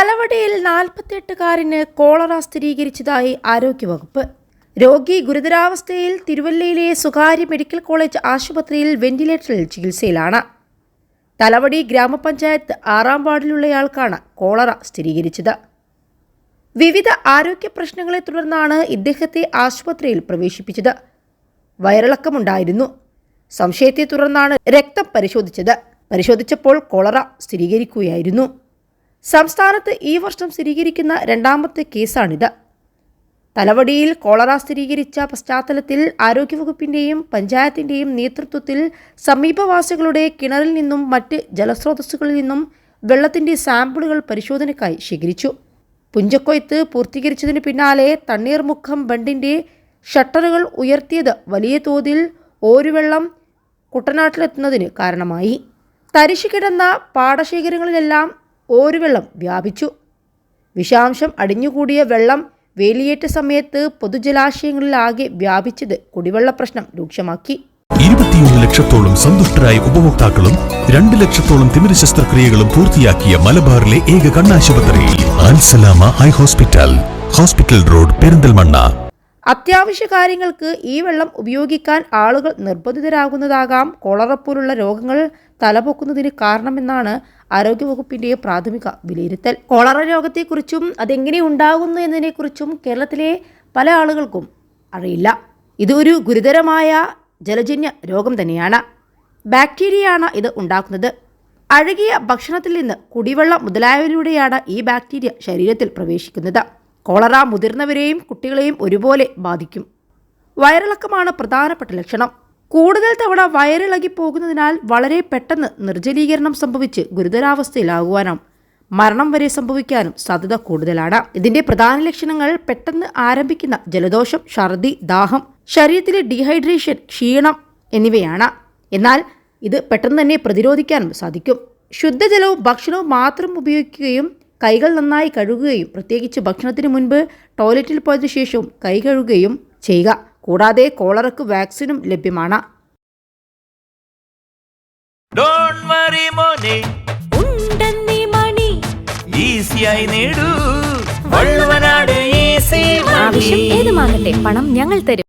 തലവടിയിൽ നാൽപ്പത്തിയെട്ടുകാരന് cholera സ്ഥിരീകരിച്ചതായി ആരോഗ്യവകുപ്പ്. രോഗി ഗുരുതരാവസ്ഥയിൽ തിരുവല്ലയിലെ സ്വകാര്യ മെഡിക്കൽ കോളേജ് ആശുപത്രിയിൽ വെന്റിലേറ്ററിൽ ചികിത്സയിലാണ്. തലവടി ഗ്രാമപഞ്ചായത്ത് ആറാം വാർഡിലുള്ളയാൾക്കാണ് കോളറ സ്ഥിരീകരിച്ചത്. വിവിധ ആരോഗ്യ പ്രശ്നങ്ങളെ തുടർന്നാണ് ഇദ്ദേഹത്തെ ആശുപത്രിയിൽ പ്രവേശിപ്പിച്ചത്. വയറിളക്കമുണ്ടായിരുന്നു. സംശയത്തെ തുടർന്നാണ് രക്തം പരിശോധിച്ചത്. പരിശോധിച്ചപ്പോൾ കോളറ സ്ഥിരീകരിക്കുകയായിരുന്നു. സംസ്ഥാനത്ത് ഈ വർഷം സ്ഥിരീകരിക്കുന്ന രണ്ടാമത്തെ കേസാണിത്. തലവടിയിൽ കോളറ സ്ഥിരീകരിച്ച പശ്ചാത്തലത്തിൽ ആരോഗ്യവകുപ്പിന്റെയും പഞ്ചായത്തിന്റെയും നേതൃത്വത്തിൽ സമീപവാസികളുടെ കിണറിൽ നിന്നും മറ്റ് ജലസ്രോതസ്സുകളിൽ നിന്നും വെള്ളത്തിന്റെ സാമ്പിളുകൾ പരിശോധനയ്ക്കായി ശേഖരിച്ചു. പുഞ്ചക്കൊയ്ത്ത് പൂർത്തീകരിച്ചതിന് പിന്നാലെ തണ്ണീർമുഖം ബണ്ടിന്റെ ഷട്ടറുകൾ ഉയർത്തിയത് വലിയ തോതിൽ ഓരുവെള്ളം കുട്ടനാട്ടിലെത്തുന്നതിന് കാരണമായി. തരിശു കിടന്ന പാടശേഖരങ്ങളിലെല്ലാം ഓരുവെള്ളം വ്യാപിച്ചു. വിഷാംശം അടിഞ്ഞുകൂടിയ വെള്ളം വേലിയേറ്റ സമയത്ത് പൊതുജലാശയങ്ങളിലാകെ വ്യാപിച്ചത് കുടിവെള്ള പ്രശ്നം രൂക്ഷമാക്കി. ഇരുപത്തിയൊന്ന് ലക്ഷത്തോളം സന്തുഷ്ടരായ ഉപഭോക്താക്കളും രണ്ട് ലക്ഷത്തോളം തിമിര ശസ്ത്രക്രിയകളും പൂർത്തിയാക്കിയ മലബാറിലെ ഏക കണ്ണാശുപത്രി ആൻസലാമ ഹൈ ഹോസ്പിറ്റൽ ഹോസ്പിറ്റൽ റോഡ് പെരിന്തൽമണ്ണ. അത്യാവശ്യ കാര്യങ്ങൾക്ക് ഈ വെള്ളം ഉപയോഗിക്കാൻ ആളുകൾ നിർബന്ധിതരാകുന്നതാകാം. കോളറ പോലുള്ള രോഗങ്ങൾ തലപൊക്കുന്നതിന് കാരണമെന്നാണ് ആരോഗ്യവകുപ്പിന്റെ പ്രാഥമിക വിലയിരുത്തൽ. കോളറ രോഗത്തെക്കുറിച്ചും അതെങ്ങനെ ഉണ്ടാകുന്നു എന്നതിനെക്കുറിച്ചും കേരളത്തിലെ പല ആളുകൾക്കും അറിയില്ല. ഇതൊരു ഗുരുതരമായ ജലജന്യ രോഗം തന്നെയാണ്. ബാക്ടീരിയയാണ് ഇത് ഉണ്ടാക്കുന്നത്. അഴുകിയ ഭക്ഷണത്തിൽ നിന്ന് കുടിവെള്ളം മുതലായവയിലൂടെയാണ് ഈ ബാക്ടീരിയ ശരീരത്തിൽ പ്രവേശിക്കുന്നത്. കോളറ മുതിർന്നവരെയും കുട്ടികളെയും ഒരുപോലെ ബാധിക്കും. വയറിളക്കമാണ് പ്രധാനപ്പെട്ട ലക്ഷണം. കൂടുതൽ തവണ വയറിളകി പോകുന്നതിനാൽ വളരെ പെട്ടെന്ന് നിർജലീകരണം സംഭവിച്ച് ഗുരുതരാവസ്ഥയിലാകുവാനും മരണം വരെ സംഭവിക്കാനും സാധ്യത കൂടുതലാണ്. ഇതിന്റെ പ്രധാന ലക്ഷണങ്ങൾ പെട്ടെന്ന് ആരംഭിക്കുന്ന ജലദോഷം ഛർദി ദാഹം ശരീരത്തിലെ ഡീഹൈഡ്രേഷൻ ക്ഷീണം എന്നിവയാണ്. എന്നാൽ ഇത് പെട്ടെന്ന് തന്നെ പ്രതിരോധിക്കാനും സാധിക്കും. ശുദ്ധജലവും ഭക്ഷണവും മാത്രം ഉപയോഗിക്കുകയും കൈകൾ നന്നായി കഴുകുകയും പ്രത്യേകിച്ച് ഭക്ഷണത്തിന് മുൻപ് ടോയ്ലറ്റിൽ പോയതിനു ശേഷവും കൈ കഴുകുകയും ചെയ്യുക. കൂടാതെ കോളറക്ക് വാക്സിനും ലഭ്യമാണ്. ഡോണ്ട് വറി മോനെ. ഉണ്ടെന്നീ മണി. ഈസിയായി നേടൂ. വള്ളുവനാട് ഈസി ആവശ്യം ഏതുമാകട്ടെ പണം ഞങ്ങൾ തരും.